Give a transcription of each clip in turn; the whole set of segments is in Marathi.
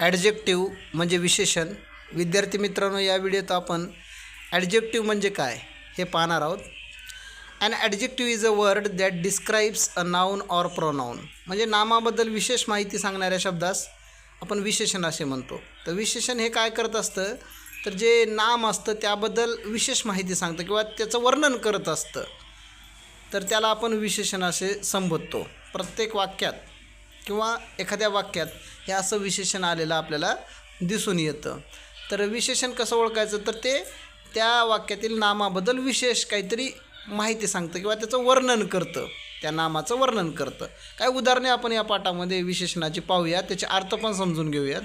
ॲडजेक्टिव म्हणजे विशेषण. विद्यार्थी मित्रांनो या व्हिडिओत आपण ॲडजेक्टिव्ह म्हणजे काय हे पाहणार आहोत. And adjective is a word that describes a noun or pronoun म्हणजे नामाबद्दल विशेष माहिती सांगणाऱ्या शब्दास आपण विशेषण असे म्हणतो. तर विशेषण हे काय करत असतं? तर जे नाम असतं त्याबद्दल विशेष माहिती सांगतं किंवा त्याचं वर्णन करत असतं. तर त्याला आपण विशेषण असे संबोधतो. प्रत्येक वाक्यात किंवा एखाद्या वाक्यात हे असं विशेषण आलेलं आपल्याला दिसून येतं. तर विशेषण कसं ओळखायचं? तर ते त्या वाक्यातील नामाबद्दल विशेष काहीतरी माहिती सांगतं किंवा त्याचं वर्णन करतं. त्या नामाचं वर्णन करतं. काय उदाहरणे आपण या पाठामध्ये विशेषणाची पाहूया. त्याचे अर्थ पण समजून घेऊयात.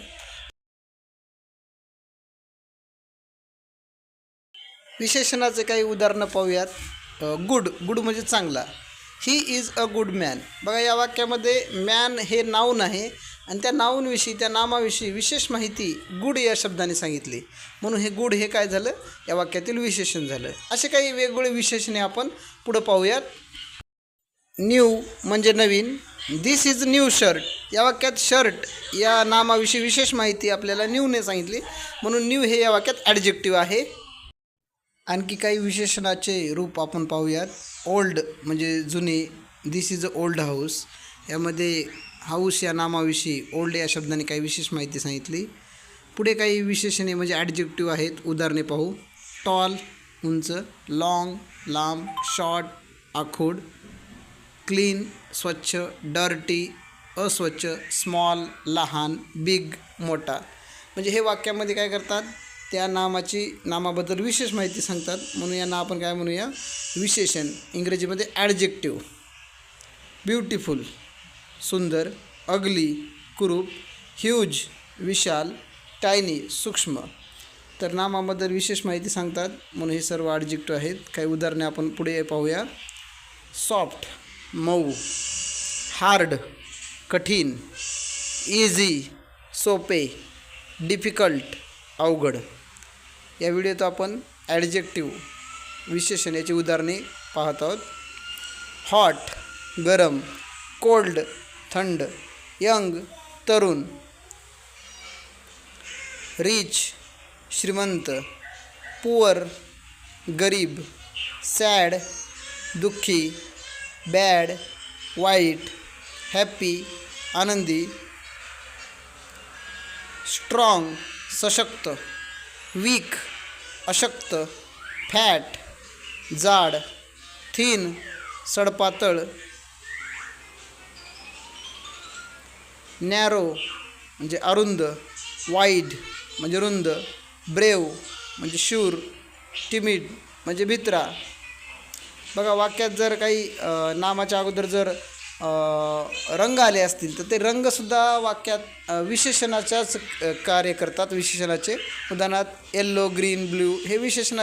विशेषणाचे काही उदाहरणं पाहूयात. गुड. गुड म्हणजे चांगला. He is a good man बघा या वाक्यामध्ये मॅन हे नाऊन आहे. आणि त्या नाऊनविषयी त्या नामाविषयी विशेष माहिती गुड या शब्दाने सांगितली. म्हणून हे गुड हे काय झालं? या वाक्यातील विशेषण झालं. असे काही वेगवेगळे विशेषणे आपण पुढं पाहूयात. न्यू म्हणजे नवीन. दिस इज न्यू शर्ट या वाक्यात शर्ट या नामाविषयी विशेष माहिती आपल्याला न्यूने सांगितली. म्हणून न्यू हे या वाक्यात ॲडजेक्टिव्ह आहे. आणखी काही विशेषणाचे रूप आपण पाहूयात. ओल्ड म्हणजे जुने. This is a old house यामध्ये हाऊस या नामाविषयी ओल्ड या शब्दाने काही विशेष माहिती सांगितली. पुढे काही विशेषणे म्हणजे ॲडजेक्टिव्ह आहेत. उदाहरणे पाहू. टॉल उंच लाँग लांब शॉर्ट आखूड. क्लीन स्वच्छ डर्टी अस्वच्छ स्मॉल लहान बिग मोठा. म्हणजे हे वाक्यामध्ये काय करतात? त्या नामाची नामाबद्दल विशेष माहिती सांगतात. म्हणून यांना आपण काय म्हणूया? विशेषण. इंग्रजीमध्ये ॲडजेक्टिव्ह ब्युटिफुल सुंदर. अगली कुरूप. ह्यूज विशाल. टायनी सूक्ष्म. तर नामाबद्दल विशेष माहिती सांगतात. म्हणून हे सर्व ॲडजेक्टिव्ह आहेत. काही उदाहरणे आपण पुढे पाहूया. सॉफ्ट मऊ. हार्ड कठीण. इझी सोपे. डिफिकल्ट अवघड. या व्हिडिओत आपण ॲडजेक्टिव्ह विशेषण याची उदाहरणे पाहत आहोत. हॉट गरम कोल्ड थंड यंग तरुण रिच श्रीमंत पुअर गरीब सॅड दुःखी बॅड वाईट हॅप्पी आनंदी स्ट्रॉंग सशक्त वीक अशक्त फॅट जाड थीन सडपातळ नॅरो म्हणजे अरुंद वाईड म्हणजे रुंद ब्रेव म्हणजे शूर टिमिड म्हणजे भित्रा. बघा वाक्यात जर काही नामाच्या अगोदर जर रंग आले असतील तर ते रंगसुद्धा वाक्यात विशेषणाच्याच कार्य करतात. विशेषणाचे उदाहरणार्थ येल्लो ग्रीन ब्ल्यू हे विशेषणाचे